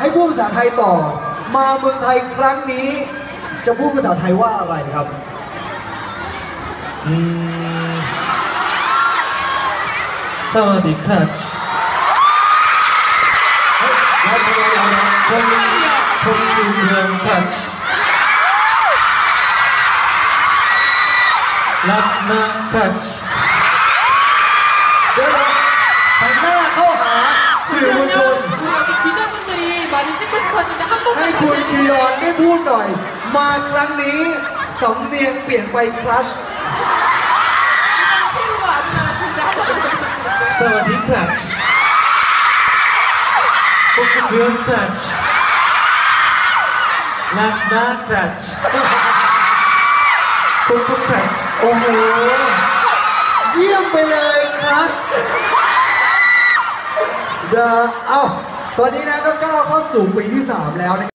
ให้พูดภาษาไทยต่อ มาเมืองไทยครั้งนี้ จะพูดภาษาไทยว่าอะไรครับอืมสวัสดีครับแล้วทำไมเราเนี่ยผมผมชื่อเมืองคัชรักนาคัชเให้ 번만 คุณ 다시 คียอนได้พูดหน่อย มาครั้งนี้สำเนียงเปลี่ยนไปครัช 태우가 아주 나가시는데 한 번만 더 부탁드릴게요. สวัสดีครับผมชื่อเมืองคัชรักนาคัชผมก็คัช โอ้โห เยี่ยมไปเลยครัชเดอะเอ้า ตอนนี้นะก็ก้าวเข้าสู่ปีที่ 3 แล้วนะครับ